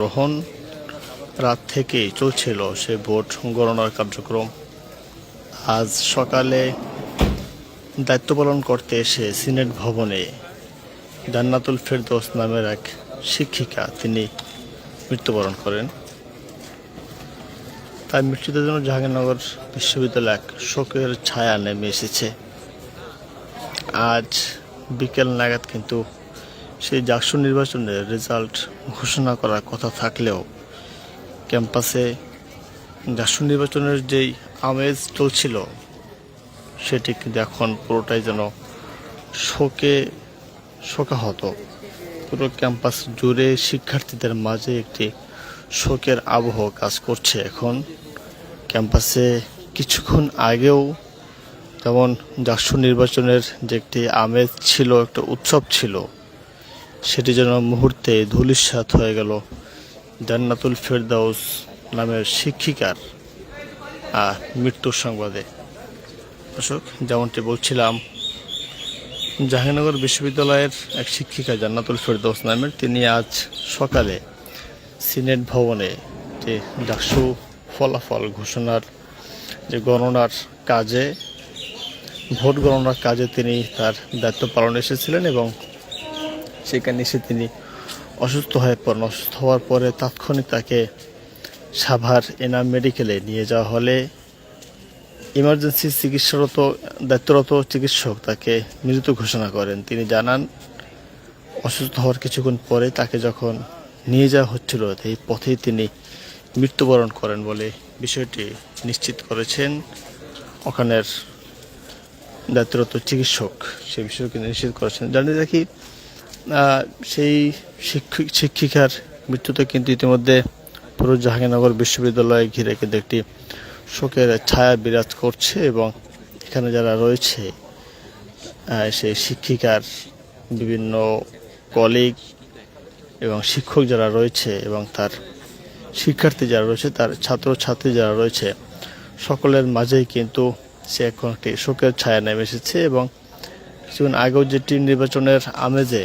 গ্রহণ রাত থেকেই চলছিল সে ভোট গণনার কার্যক্রম। আজ সকালে দায়িত্ব পালন করতে এসে সিনেট ভবনে জান্নাতুল ফেরদৌস নামের এক শিক্ষিকা তিনি মৃত্যুবরণ করেন। তার মৃত্যুদের জন্য জাহাঙ্গীরনগর বিশ্ববিদ্যালয় এক শোকের ছায়া নেমে এসেছে। আজ বিকেল নাগাদ কিন্তু সেই জাকসু নির্বাচনের রেজাল্ট ঘোষণা করার কথা থাকলেও ক্যাম্পাসে জাকসু নির্বাচনের যেই আমেজ চলছিল, সেটি কিন্তু এখন পুরোটাই যেন শোকে, শোকাহত। পুরো ক্যাম্পাস জুড়ে শিক্ষার্থীদের মাঝে একটি শোকের আবহ কাজ করছে এখন। ক্যাম্পাসে কিছুক্ষণ আগেও যেমন জাকসু নির্বাচনের যে একটি আমেজ ছিল, একটা উৎসব ছিল সেটি যেন মুহূর্তে ধুলিস্বাত হয়ে গেল। জান্নাতুল ফেরদাউস নামের শিক্ষিকার আহ, মৃত্যুর সংবাদে। দর্শক যেমনটি বলছিলাম জাহাঙ্গীরনগর বিশ্ববিদ্যালয়ের এক শিক্ষিকা জান্নাতুল ফেরদৌস নামের তিনি আজ সকালে সিনেট ভবনে যে ডাকসু ফলাফল ঘোষণার যে গণনার কাজে ভোট গণনার কাজে তিনি তার দায়িত্ব পালনে এসেছিলেন এবং সেখানে এসে তিনি অসুস্থ হয়ে পড়েন অসুস্থ হওয়ার পরে তাৎক্ষণিক তাকে সাভার এনাম মেডিকেলে নিয়ে যাওয়া হলে ইমার্জেন্সি চিকিৎসারত দায়িত্বরত চিকিৎসক তাকে মৃত ঘোষণা করেন। তিনি জানান অসুস্থ হওয়ার কিছুক্ষণ পরে তাকে যখন নিয়ে যাওয়া হচ্ছিল এই পথেই তিনি মৃত্যুবরণ করেন বলে বিষয়টি নিশ্চিত করেছেন ওখানের দায়িত্বরত চিকিৎসক। সে বিষয়কে নিশ্চিত করেছেন। জানিয়ে আহ, সেই শিক্ষক শিক্ষিকার মৃত্যুতে কিন্তু ইতিমধ্যে পুরো জাহাঙ্গীরনগর বিশ্ববিদ্যালয়ে ঘিরে কিন্তু একটি শোকের ছায়া বিরাজ করছে এবং এখানে যারা রয়েছে সেই শিক্ষিকার বিভিন্ন কলিগ এবং শিক্ষক যারা রয়েছে এবং তার শিক্ষার্থী যারা রয়েছে, তার ছাত্র ছাত্রী যারা রয়েছে, সকলের মাঝেই কিন্তু সে এখন একটি শোকের ছায়া নেমে এসেছে এবং কিছুক্ষণ আগেও যেটি নির্বাচনের আমেজে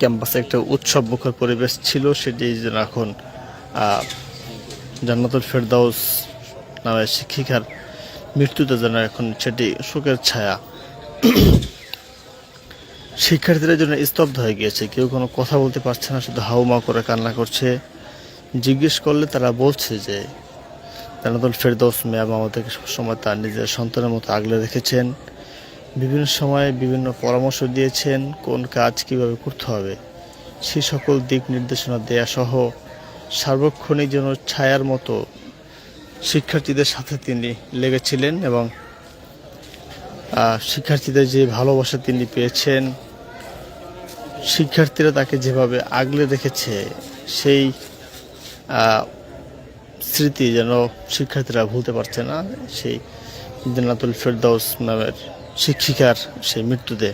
ক্যাম্পাসে একটা উৎসব মুখর পরিবেশ ছিল, সেটি যেন এখন জান্নাতুল ফেরদাউস নামের শিক্ষিকার মৃত্যুতে যেন এখন সেটি শোকের ছায়া। শিক্ষার্থীরা যেন স্তব্ধ হয়ে গিয়েছে। কেউ কোনো কথা বলতে পারছে না, শুধু হাউমাউ করে কান্না করছে। জিজ্ঞেস করলে তারা বলছে যে, জান্নাতুল ফেরদৌস ম্যাম আমাদেরকে সবসময় তার নিজের সন্তানের মতো আগলে রেখেছেন। বিভিন্ন সময়ে বিভিন্ন পরামর্শ দিয়েছেন কোন কাজ কীভাবে করতে হবে। সেই সকল দিক নির্দেশনা দেয়া সহ সার্বক্ষণিক যেন ছায়ার মতো শিক্ষার্থীদের সাথে তিনি লেগেছিলেন এবং শিক্ষার্থীদের যে ভালোবাসা তিনি পেয়েছেন, শিক্ষার্থীরা তাকে যেভাবে আগলে রেখেছে, সেই স্মৃতি যেন শিক্ষার্থীরা ভুলতে পারছে না, সেই জান্নাতুল ফেরদাউস নামের শিক্ষিকার সেই মৃত্যুতে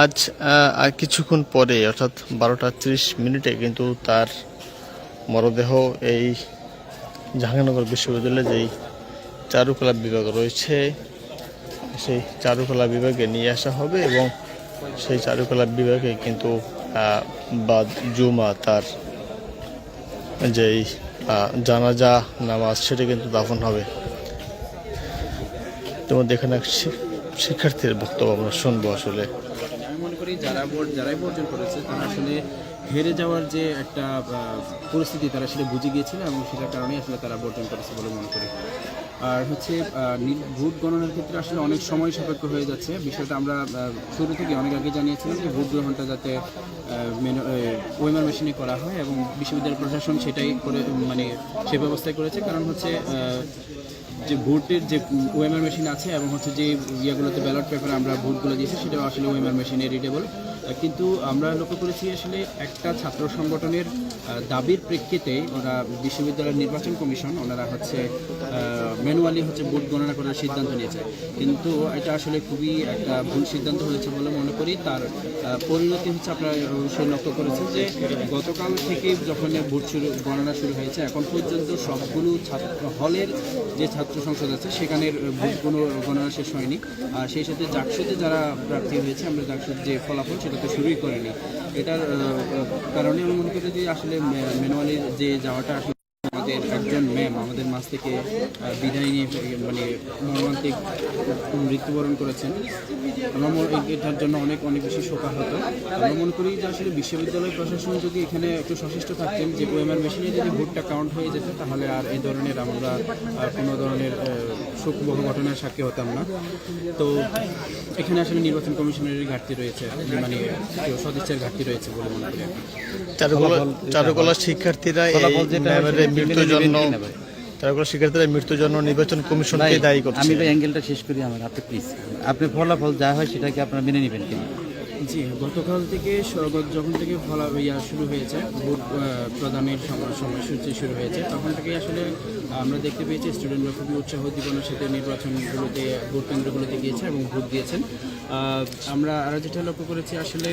আজ আর কিছুক্ষণ পরে, অর্থাৎ বারোটা ত্রিশ মিনিটে কিন্তু তার মরদেহ এই জাহাঙ্গীরনগর বিশ্ববিদ্যালয়ে যেই চারুকলা বিভাগ রয়েছে, সেই চারুকলা বিভাগে নিয়ে আসা হবে এবং সেই চারুকলা বিভাগে কিন্তু বাদ জুমা তার যেই জানাজা, নামাজ সেটা কিন্তু দাফন হবে। তোমার এখানে শিক্ষার্থীর বক্তব্য আমরা শুনব আসলে। আমি মনে করি যারা যারাই বর্জন করেছে, তারা আসলে হেরে যাওয়ার যে একটা পরিস্থিতি, তারা সেটা বুঝে গিয়েছিল এবং সেটার কারণেই আসলে তারা বর্জন করেছে বলে মনে করি। আর হচ্ছে ভোট গণনার ক্ষেত্রে আসলে অনেক সময় সাপেক্ষ হয়ে যাচ্ছে। বিষয়টা আমরা শুরু থেকে অনেক আগে জানিয়েছিলাম যে ভোট গ্রহণটা যাতে ওয়েমার মেশিনে করা হয় এবং বিশ্ববিদ্যালয় প্রশাসন সেটাই করে মানে সে ব্যবস্থাই করেছে। কারণ হচ্ছে যে ভোটের যে ওএমআর মেশিন আছে এবং হচ্ছে যে ইয়েগুলোতে ব্যালট পেপারে আমরা ভোটগুলো দিয়েছি, সেটাও আসলে ওএমআর মেশিনে রিডেবল কিন্তু আমরা লক্ষ্য করেছি আসলে একটা ছাত্র সংগঠনের দাবির প্রেক্ষিতে ওরা বিশ্ববিদ্যালয়ের নির্বাচন কমিশন, ওনারা হচ্ছে ম্যানুয়ালি হচ্ছে ভোট গণনা করার সিদ্ধান্ত নিয়েছে। কিন্তু এটা আসলে খুবই একটা ভুল সিদ্ধান্ত হয়েছে বলে মনে করি। তার পরিণতি হচ্ছে আপনারা অবশ্যই লক্ষ্য করেছেন যে গতকাল থেকে যখন ভোট শুরু, গণনা শুরু হয়েছে, এখন পর্যন্ত সবগুলো ছাত্র হলের যে ছাত্র সংসদ আছে সেখানের ভোট কোনো গণনা শেষ হয়নি। আর সেই সাথে জাকসুতে যারা প্রার্থী হয়েছে, আমরা জাকসুর যে ফলাফল সেটা তো শুরুই করেনি। এটার কারণে আমি মনে করি যে আসলে ম্যানুয়ালি যে যাওয়াটা আসলে আমাদের একজন ম্যাম আমাদের মাছ থেকে বিদায় নিয়ে মানে মর্মান্তিক মৃত্যুবরণ করেছেন। আমরা মনে- এটার জন্য অনেক অনেক বেশি শোকাহত। আমরা মনে করি যে আসলে বিশ্ববিদ্যালয় প্রশাসন যদি এখানে একটু সচেষ্ট থাকতেন যে ওএমআর মেশিনে যদি ভোটটা কাউন্ট হয়ে যেত তাহলে আর এই ধরনের আমরা কোনো ধরনের শোকবহ ঘটনার সাক্ষী হতাম না। তো এখানে আসলে নির্বাচন কমিশনের ঘাটতি রয়েছে মানে কেউ সদিচ্ছার ঘাটতি রয়েছে বলে মনে করি। চারুকলা চারুকলা শিক্ষার্থীরা এই মৃত্যুর জন্য চারুকলা শিক্ষার্থীরা মৃত্যুর জন্য নির্বাচন কমিশনকে দায়ী করছে। আমি তো অ্যাঙ্গেলটা শেষ করি আমার আপনি প্লিজ আপনি ফলাফল যা হয় সেটাকে আপনারা মেনে নেবেন কিনা। জি গতকাল থেকে যখন থেকে ফলা ইয়া শুরু হয়েছে ভোট প্রদানের সময়সূচি শুরু হয়েছে তখন থেকে আসলে আমরা দেখতে পেয়েছি স্টুডেন্টরা খুবই উৎসাহ উদ্দীপনার সাথে নির্বাচনগুলোতে ভোট কেন্দ্রগুলোতে গিয়েছে এবং ভোট দিয়েছেন। আমরা আরও যেটা লক্ষ্য করেছি আসলে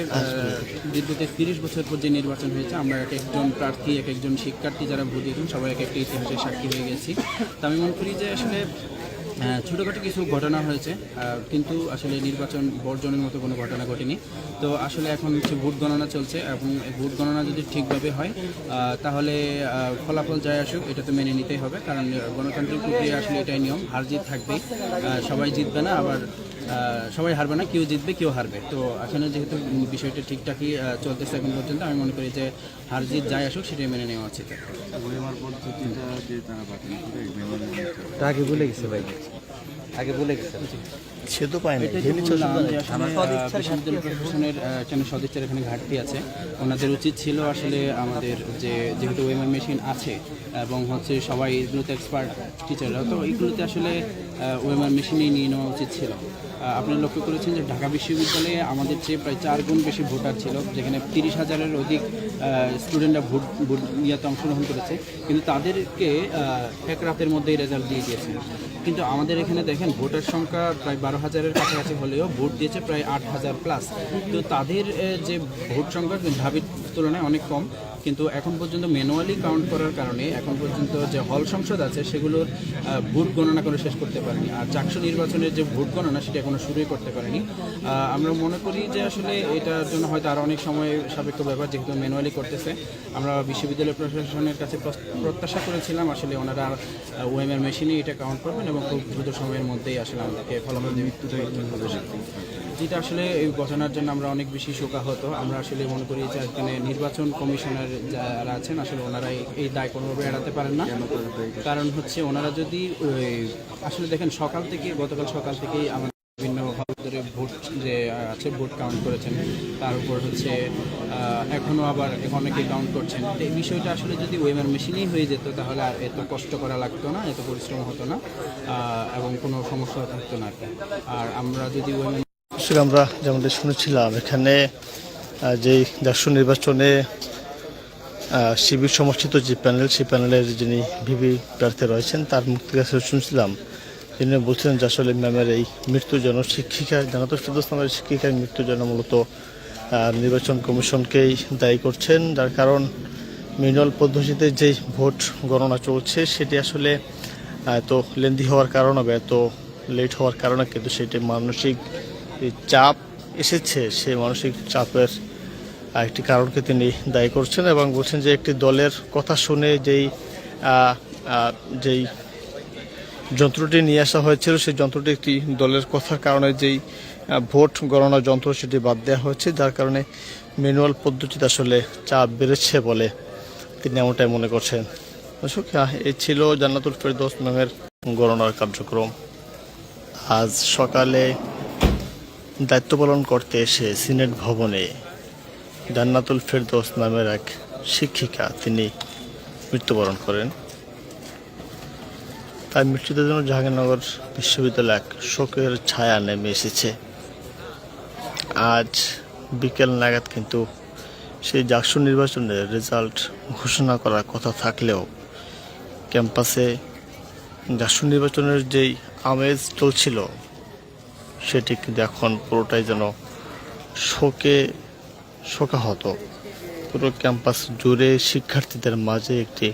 বিদ্যুতের তিরিশ বছর পর যে নির্বাচন হয়েছে, আমরা এক একজন প্রার্থী, এক একজন শিক্ষার্থী যারা ভোট দিয়েছেন, সবাই এক একটা ইতিহাসের সাক্ষী হয়ে গেছি। তা আমি মনে করি যে আসলে ছোটোখাটো কিছু ঘটনা হয়েছে কিন্তু আসলে নির্বাচন বর্জনের মতো কোনো ঘটনা ঘটেনি। তো আসলে এখন হচ্ছে ভোট গণনা চলছে এবং ভোট গণনা যদি ঠিকভাবে হয় তাহলে ফলাফল যায় আসুক, এটা তো মেনে নিতেই হবে, কারণ গণতান্ত্রিক প্রক্রিয়া আসলে এটাই নিয়ম, হার জিত থাকবেই। সবাই জিতবে না, আবার সবাই হারবে না কেউ জিতবে কেউ হারবে। তো এখানে যেহেতু বিষয়টা ঠিকঠাকই চলতেছে এখন পর্যন্ত আমি মনে করি যে হার জিত যাই আসুক সেটাই মেনে নেওয়া উচিত। তা আগে বলে গেছে ভাই। আগে বলে গেছে। সে তো পায় না বিশ্ববিদ্যালয় প্রশাসনের আহ, সদিচ্ছার এখানে ঘাটতি আছে? ওনাদের উচিত ছিল আসলে আমাদের যে যেহেতু ওয়েমার মেশিন আছে এবং হচ্ছে সবাই এগুলোতে এক্সপার্ট টিচাররা তো এইগুলোতে আসলে ওয়েমার মেশিনেই নিয়ে নেওয়া উচিত ছিল। আহ, আপনি লক্ষ্য করেছেন যে ঢাকা বিশ্ববিদ্যালয়ে আমাদের চেয়ে প্রায় চার গুণ বেশি ভোটার ছিল যেখানে তিরিশ হাজারের অধিক স্টুডেন্টরা ভোট ভোট নিয়ে অংশগ্রহণ করেছে। কিন্তু তাদেরকে এক রাতের মধ্যেই রেজাল্ট দিয়ে দিয়েছে। কিন্তু আমাদের এখানে দেখেন ভোটার সংখ্যা প্রায় বারো হাজারের কাছাকাছি হলেও ভোট দিয়েছে প্রায় আট হাজার প্লাস তো তাদের যে ভোট সংখ্যা ঢাবির তুলনায় অনেক কম। কিন্তু এখন পর্যন্ত ম্যানুয়ালি কাউন্ট করার কারণে এখন পর্যন্ত যে হল সংসদ আছে সেগুলোর ভোট গণনা করে শেষ করতে পারেনি। আর চাকসু নির্বাচনের যে ভোট গণনা সেটা এখনও শুরুই করতে পারেনি। আমরা মনে করি যে আসলে এটার জন্য হয়তো আরও অনেক সময় সাপেক্ষ ব্যাপার যেহেতু ম্যানুয়ালি করতেছে। আমরা বিশ্ববিদ্যালয় প্রশাসনের কাছে প্রত্যাশা করেছিলাম আসলে ওনারা ওএমআর মেশিনে এটা কাউন্ট করবেন এবং খুব দ্রুত সময়ের মধ্যেই আসলে আমাদেরকে ফলাফল দেবে যেটা আসলে এই ঘটনার জন্য আমরা অনেক বেশি শোকাহত। আমরা আসলে মনে করি যে এখানে নির্বাচন কমিশনার যারা আছেন আসলে ওনারা এই- দায় কোনোভাবে এড়াতে পারেন না। কারণ হচ্ছে ওনারা যদি ওই, আসলে দেখেন সকাল থেকে গতকাল সকাল থেকেই আমাদের বিভিন্ন হল ধরে ভোট যে আছে ভোট কাউন্ট করেছেন। তার উপর হচ্ছে এখনও আবার অনেকে কাউন্ট করছেন। তো এই বিষয়টা আসলে যদি ওয়েমার মেশিনেই হয়ে যেত তাহলে আর এত কষ্ট করা লাগতো না এত পরিশ্রম হতো না এবং কোনো সমস্যা থাকতো না আর আর আমরা যদি ওয়েমার আসলে আমরা যেমনটা শুনেছিলাম, এখানে যেই জাকসু নির্বাচনে শিবির সমর্থিত যে প্যানেল, সেই প্যানেলের যিনি ভিভি প্রার্থী রয়েছেন, তার মুক্তি কাছে শুনছিলাম। তিনি বলছিলেন যে আসলে ম্যামের এই মৃত্যুর জন্য শিক্ষিকা জানাতো ফিরদোস নামের শিক্ষিকার মৃত্যুর মূলত নির্বাচন কমিশনকেই দায়ী করছেন। যার কারণ ম্যানুয়াল পদ্ধতিতে যেই ভোট গণনা চলছে, সেটি আসলে এত লেন্দি হওয়ার কারণে বা এত লেট হওয়ার কারণে কিন্তু সেটি মানসিক এই চাপ এসেছে, সেই মানসিক চাপের একটি কারণকে তিনি দায়ী করছেন এবং বলছেন যে একটি দলের কথা শুনে যেই যেই যন্ত্রটি নিয়ে আসা হয়েছিল, সেই যন্ত্রটি একটি দলের কথার কারণে যেই ভোট গণনা যন্ত্র সেটি বাদ দেওয়া হয়েছে, যার কারণে ম্যানুয়াল পদ্ধতিতে আসলে চাপ বেড়েছে বলে তিনি এমনটাই মনে করছেন। দর্শক এই ছিল জান্নাতুল ফেরদৌস নামের গণনার কার্যক্রম। আজ সকালে দায়িত্ব পালন করতে এসে সিনেট ভবনে জান্নাতুল ফেরদৌস নামের এক শিক্ষিকা তিনি মৃত্যুবরণ করেন। তার মৃত্যুতে জন্য জাহাঙ্গীরনগর বিশ্ববিদ্যালয় এক শোকের ছায়া নেমে এসেছে। আজ বিকেল নাগাদ কিন্তু সেই জাকসু নির্বাচনের রেজাল্ট ঘোষণা করার কথা থাকলেও ক্যাম্পাসে জাকসু নির্বাচনের যেই আমেজ চলছিল সেটি কিন্তু এখন পুরোটাই যেন শোকে শোকা শোকাহত। পুরো ক্যাম্পাস জুড়ে শিক্ষার্থীদের মাঝে একটি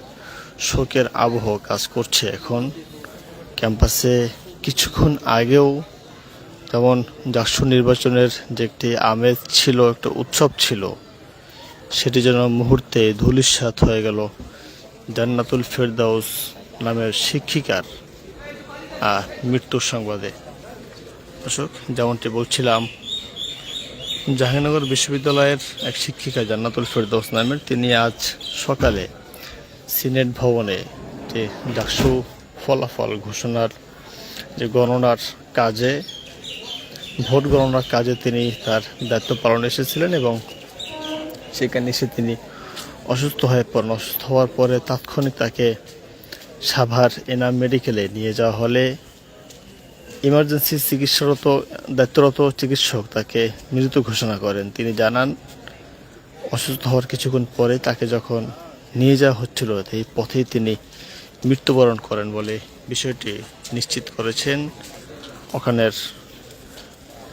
শোকের আবহ কাজ করছে এখন। ক্যাম্পাসে কিছুক্ষণ আগেও যেমন জাকসু নির্বাচনের যে একটি আমেজ ছিল, একটা উৎসব ছিল, সেটি যেন মুহূর্তে ধুলিস্বাত হয়ে গেল। জান্নাতুল ফেরদাউস নামের শিক্ষিকার মৃত্যুর সংবাদে। দর্শক, যেমনটি বলছিলাম, জাহাঙ্গীরনগর বিশ্ববিদ্যালয়ের এক শিক্ষিকা জান্নাতুল ফেরদৌস নামের, তিনি আজ সকালে সিনেট ভবনে যে ডাকসু ফলাফল ঘোষণার যে গণনার কাজে, ভোট গণনার কাজে তিনি তার দায়িত্ব পালনে এসেছিলেন এবং সেখানে এসে তিনি অসুস্থ হয়ে পড়েন। অসুস্থ হওয়ার পরে তাৎক্ষণিক তাকে সাভার এনাম মেডিকেলে নিয়ে যাওয়া হলে ইমার্জেন্সি চিকিৎসারত দায়িত্বরত চিকিৎসক তাকে মৃত ঘোষণা করেন। তিনি জানান অসুস্থ হওয়ার কিছুক্ষণ পরে তাকে যখন নিয়ে যাওয়া হচ্ছিল এই পথেই তিনি মৃত্যুবরণ করেন বলে বিষয়টি নিশ্চিত করেছেন। ওখানের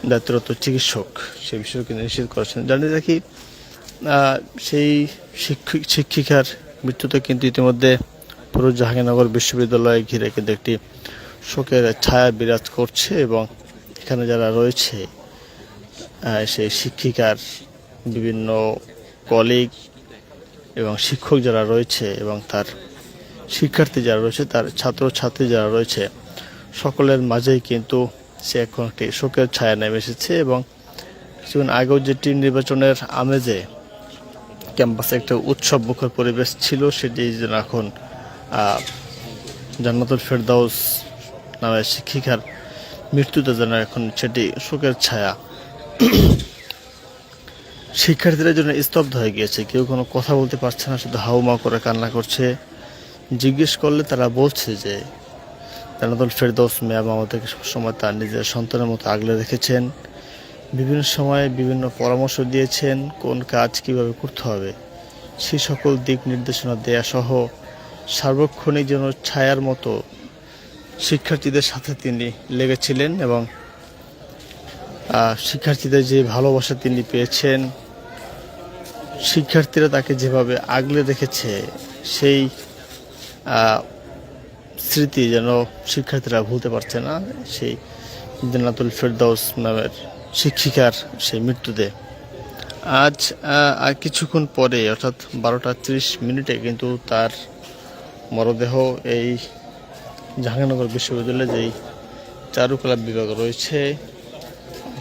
দায়িত্বরত চিকিৎসক সে বিষয়কে নিশ্চিত করেছেন। জানি আহ, সেই শিক্ষিক শিক্ষিকার মৃত্যুতে কিন্তু ইতিমধ্যে পুরো জাহাঙ্গীরনগর বিশ্ববিদ্যালয়ে ঘিরে কিন্তু একটি শোকের ছায়া বিরাজ করছে এবং এখানে যারা রয়েছে সেই শিক্ষিকার বিভিন্ন কলিগ এবং শিক্ষক যারা রয়েছে এবং তার শিক্ষার্থী যারা রয়েছে, তার ছাত্র ছাত্রী যারা রয়েছে, সকলের মাঝেই কিন্তু সে এখন একটি শোকের ছায়া নেমে এসেছে এবং কিছুদিন আগেও যেটি নির্বাচনের আমেজে ক্যাম্পাসে একটা উৎসব মুখর পরিবেশ ছিল, সেটি যেন এখন জান্নাতুল ফেরদাউস নামের শিক্ষিকার মৃত্যুতে যেন এখন সেটি শোকের ছায়া। শিক্ষার্থীরা জন্য স্তব্ধ হয়ে গিয়েছে। কেউ কোনো কথা বলতে পারছে না, শুধু হাউমা করে কান্না করছে। জিজ্ঞেস করলে তারা বলছে যে জান্নাতুল ফেরদৌস ম্যাম আমাদেরকে সবসময় তার নিজের সন্তানের মতো আগলে রেখেছেন। বিভিন্ন সময়ে বিভিন্ন পরামর্শ দিয়েছেন কোন কাজ কীভাবে করতে হবে। সেই সকল দিক নির্দেশনা দেয়া সহ সার্বক্ষণিক যেন ছায়ার মতো শিক্ষার্থীদের সাথে তিনি লেগেছিলেন এবং শিক্ষার্থীদের যে ভালোবাসা তিনি পেয়েছেন, শিক্ষার্থীরা তাকে যেভাবে আগলে রেখেছে, সেই স্মৃতি যেন শিক্ষার্থীরা ভুলতে পারছে না। সেই জান্নাতুল ফেরদাউস নামের শিক্ষিকার সেই মৃত্যুতে। আজ আর কিছুক্ষণ পরে, অর্থাৎ বারোটা ত্রিশ মিনিটে কিন্তু তার মরদেহ এই জাহাঙ্গীরনগর বিশ্ববিদ্যালয়ে যেই চারুকলা বিভাগ রয়েছে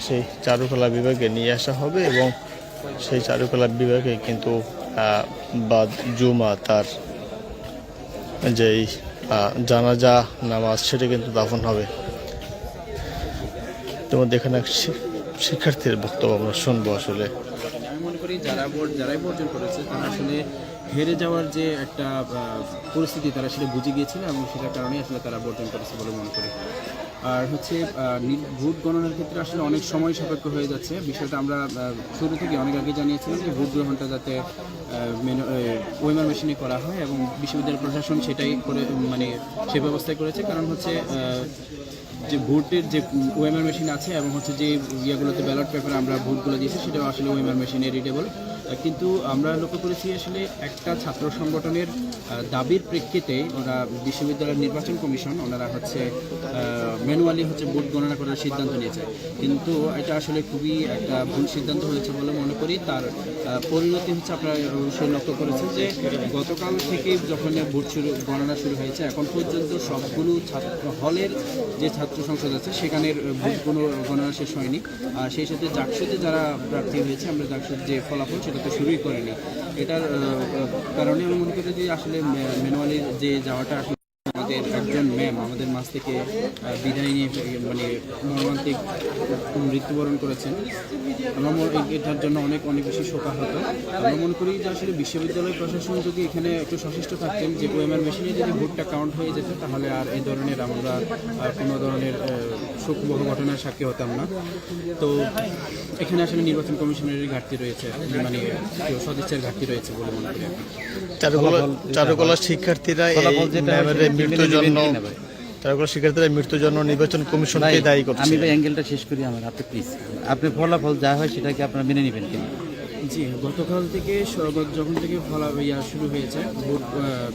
সেই চারুকলা বিভাগে নিয়ে আসা হবে এবং সেই চারুকলা বিভাগে কিন্তু আহ, বা জুমা তার যেই জানাজা নামাজ সেটা কিন্তু দাফন হবে। তোমার এখানে এক শিক্ষার্থীর বক্তব্য আমরা শুনব আসলে। আমি মনে করি যারা যারাই বর্জন করেছে তারা আসলে হেরে যাওয়ার যে একটা পরিস্থিতি তারা সেটা বুঝে গিয়েছিল এবং সেটার কারণে আসলে তারা বর্জন করেছে বলে মনে করি। আর হচ্ছে ভোট গণনার ক্ষেত্রে আসলে অনেক সময় সাপেক্ষ হয়ে যাচ্ছে। বিষয়টা আমরা শুরু থেকে অনেক আগে জানিয়েছিলাম যে ভোট গ্রহণটা যাতে ওয়েমার মেশিনে করা হয় এবং বিশ্ববিদ্যালয় প্রশাসন সেটাই করে মানে সে ব্যবস্থাই করেছে। কারণ হচ্ছে যে ভোটের যে ওয়েমার মেশিন আছে এবং হচ্ছে যে ইয়েগুলোতে ব্যালট পেপারে আমরা ভোটগুলো দিয়েছি, সেটাও আসলে ওএমআর মেশিনে রিডেবল কিন্তু আমরা লক্ষ্য করেছি আসলে একটা ছাত্র সংগঠনের দাবির প্রেক্ষিতে ওরা বিশ্ববিদ্যালয়ের নির্বাচন কমিশন, ওনারা হচ্ছে ম্যানুয়ালি হচ্ছে ভোট গণনা করার সিদ্ধান্ত নিয়েছে। কিন্তু এটা আসলে খুবই একটা ভুল সিদ্ধান্ত হয়েছে বলে মনে করি। তার পরিণতি হচ্ছে আপনারা অবশ্যই লক্ষ্য করেছেন যে গতকাল থেকে যখন ভোট শুরু, গণনা শুরু হয়েছে, এখন পর্যন্ত সবগুলো ছাত্র হলের যে ছাত্র সংসদ আছে, সেখানের ভোট কোনো গণনা শেষ হয়নি। আর সেই সাথে জাকসুতে যারা প্রার্থী হয়েছে, আমরা জাকসুর যে ফলাফল সেটা তো শুরুই করিনি। এটার কারণে আমি মনে করি যে আসলে ম্যানুয়ালি যে যাওয়াটা আমাদের একজন ম্যাম আমাদের মাছ থেকে বিদায় নিয়ে মানে মর্মান্তিক মৃত্যুবরণ করেছেন। আমরা এটার জন্য অনেক অনেক বেশি শোকাহত আমরা মনে করি যে আসলে বিশ্ববিদ্যালয় প্রশাসন যদি এখানে একটু সচেষ্ট থাকতেন যে ওএমআর মেশিনে যদি ভোটটা কাউন্ট হয়ে যেত তাহলে আর এই ধরনের আমরা কোনো ধরনের শোকবহ ঘটনার সাক্ষী হতাম না। তো এখানে আসলে নির্বাচন কমিশনের ঘাটতি রয়েছে মানে সদিচ্ছার ঘাটতি রয়েছে বলে মনে করি চারুকলা শিক্ষার্থীরা মৃত্যুর জন্য চারুকলা শিক্ষার্থীরা মৃত্যুর জন্য নির্বাচন কমিশনকে দায়ী করছে। আমি এই অ্যাঙ্গেলটা শেষ করি আমার আপনি প্লিজ আপনি ফলাফল যা হয় সেটাকে আপনারা মেনে নেবেন কিনা জি গতকাল থেকে যখন থেকে ফলা ইয়া শুরু হয়েছে ভোট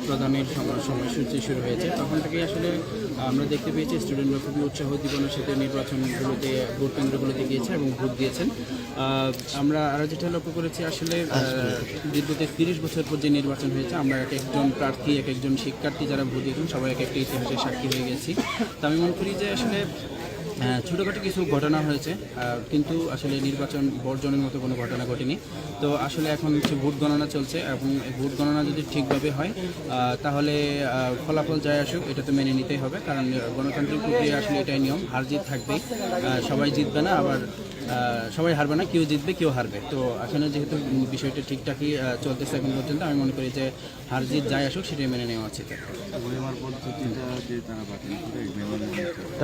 প্রদানের সময় সময়সূচি শুরু হয়েছে তখন থেকেই আসলে আমরা দেখতে পেয়েছি স্টুডেন্টরা খুবই উৎসাহ উদ্দীপনার সাথে নির্বাচনগুলোতে ভোট কেন্দ্রগুলোতে গিয়েছে এবং ভোট দিয়েছেন। আমরা আরও যেটা লক্ষ্য করেছি আসলে আহ, বিদ্যুতে তিরিশ বছর পর যে নির্বাচন হয়েছে আমরা এক একজন প্রার্থী এক একজন শিক্ষার্থী যারা ভোট দিয়েছেন সবাই এক একটা ইতিহাসের সাক্ষী হয়ে গেছি। তো আমি মনে করি যে আসলে ছোটোখাটো কিছু ঘটনা হয়েছে কিন্তু আসলে নির্বাচন বর্জনের মতো কোনো ঘটনা ঘটেনি। তো আসলে এখন হচ্ছে ভোট গণনা চলছে এবং ভোট গণনা যদি ঠিকভাবে হয় তাহলে ফলাফল যায় আসুক, এটা তো মেনে নিতেই হবে। কারণ গণতান্ত্রিক প্রক্রিয়া আসলে এটাই নিয়ম, হার জিত থাকবেই। সবাই জিতবে না, আবার সবাই হারবে না কেউ জিতবে কেউ হারবে। তো এখানে যেহেতু বিষয়টা ঠিকঠাকই চলতেছে এখন পর্যন্ত আমি মনে করি যে হার জিত যাই আসুক সেটাই মেনে নেওয়া উচিত।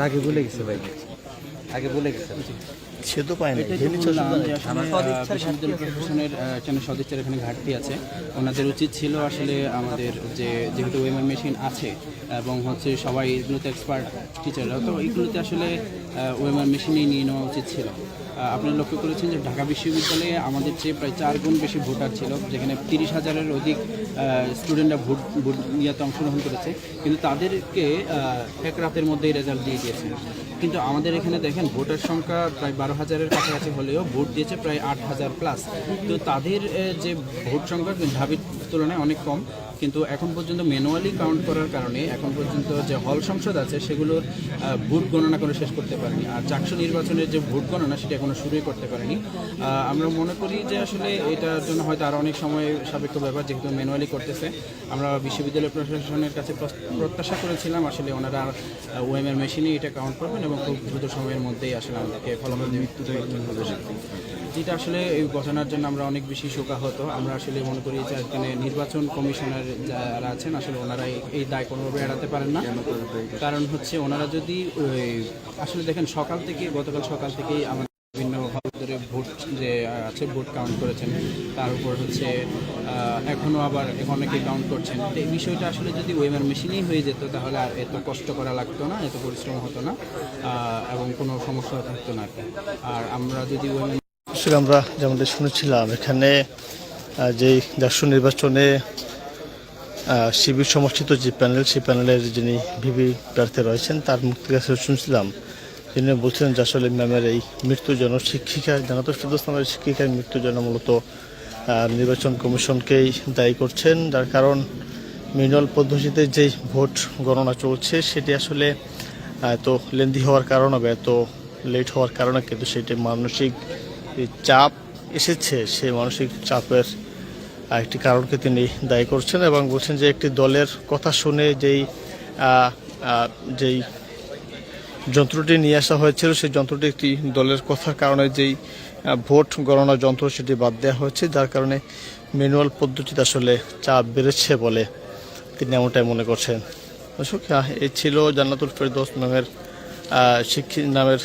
আগে বলে গেছে ভাই। আগে বলে গেছে। সে তো পায় না বিশ্ববিদ্যালয় প্রশাসনের সদিচ্ছার এখানে ঘাটতি আছে? ওনাদের উচিত ছিল আসলে আমাদের যে যেহেতু ওয়েমার মেশিন আছে এবং হচ্ছে সবাই এগুলোতে এক্সপার্ট টিচাররা তো এইগুলোতে আসলে ওয়েমার মেশিনেই নিয়ে নেওয়া উচিত ছিল। আহ, আপনি লক্ষ্য করেছেন যে ঢাকা বিশ্ববিদ্যালয়ে আমাদের চেয়ে প্রায় চার গুণ বেশি ভোটার ছিল যেখানে তিরিশ হাজারের অধিক স্টুডেন্টরা ভোট ভোট ইয়াতে অংশগ্রহণ করেছে। কিন্তু তাদেরকে এক রাতের মধ্যেই রেজাল্ট দিয়ে দিয়েছে। কিন্তু আমাদের এখানে দেখেন ভোটার সংখ্যা প্রায় বারো হাজারের কাছাকাছি হলেও ভোট দিয়েছে প্রায় আট হাজার প্লাস তো তাদের যে ভোট সংখ্যা ঢাবির তুলনায় অনেক কম। কিন্তু এখন পর্যন্ত ম্যানুয়ালি কাউন্ট করার কারণে এখন পর্যন্ত যে হল সংসদ আছে সেগুলোর ভোট গণনা করে শেষ করতে পারেনি। আর চাকসু নির্বাচনের যে ভোট গণনা, সেটা এখনও শুরুই করতে পারেনি। আমরা মনে করি যে আসলে এটার জন্য হয়তো আরও অনেক সময় সাপেক্ষ ব্যাপার, যেহেতু ম্যানুয়ালি করতেছে। আমরা বিশ্ববিদ্যালয় প্রশাসনের কাছে প্রত্যাশা করেছিলাম, আসলে ওনারা ওএমএর মেশিনে এটা কাউন্ট করবেন এবং খুব দ্রুত সময়ের মধ্যেই আসলে আমাদেরকে ফলাফল দেবেন। যেটা আসলে এই ঘটনার জন্য আমরা অনেক বেশি শোকাহত। আমরা আসলে মনে করি যে এখানে নির্বাচন কমিশনার যারা আছেন, আসলে ওনারা এই- দায় কোনোভাবে এড়াতে পারেন না। কারণ হচ্ছে ওনারা যদি আসলে দেখেন, সকাল থেকে, গতকাল সকাল থেকেই আমাদের বিভিন্ন হল ধরে ভোট যে আছে, ভোট কাউন্ট করেছেন। তার উপর হচ্ছে এখনও আবার অনেকে কাউন্ট করছেন। তো এই বিষয়টা আসলে যদি ওয়েমার মেশিনেই হয়ে যেত, তাহলে আর এত কষ্ট করা লাগতো না, এত পরিশ্রম হতো না এবং কোনো সমস্যা থাকতো না আর আমরা যদি ওয়েমার আসলে আমরা যেমনটা শুনেছিলাম, এখানে যেই জাকসু নির্বাচনে শিবির সমর্থিত যে প্যানেল, সেই প্যানেলের যিনি ভিভি প্রার্থী রয়েছেন, তার মুক্তি কাছে শুনছিলাম। তিনি বলছিলেন যে আসলে ম্যামের এই মৃত্যুর জন্য শিক্ষিকা জানাতো নামের শিক্ষিকার মৃত্যুর জন্য মূলত নির্বাচন কমিশনকেই দায়ী করছেন। যার কারণ ম্যানুয়াল পদ্ধতিতে যেই ভোট গণনা চলছে, সেটি আসলে এত লেন্দি হওয়ার কারণে বা এত লেট হওয়ার কারণে কিন্তু সেটি মানসিক চাপ এসেছে, সেই মানসিক চাপের একটি কারণকে তিনি দায়ী করছেন এবং বলছেন যে একটি দলের কথা শুনে যেই যেই যন্ত্রটি নিয়ে আসা হয়েছিল, সেই যন্ত্রটি একটি দলের কথার কারণে যেই ভোট গণনা যন্ত্র সেটি বাদ দেওয়া হয়েছে, যার কারণে ম্যানুয়াল পদ্ধতিতে আসলে চাপ বেড়েছে বলে তিনি এমনটাই মনে করছেন। এই ছিল জান্নাতুল ফেরদৌস নামের শিক্ষিত নামের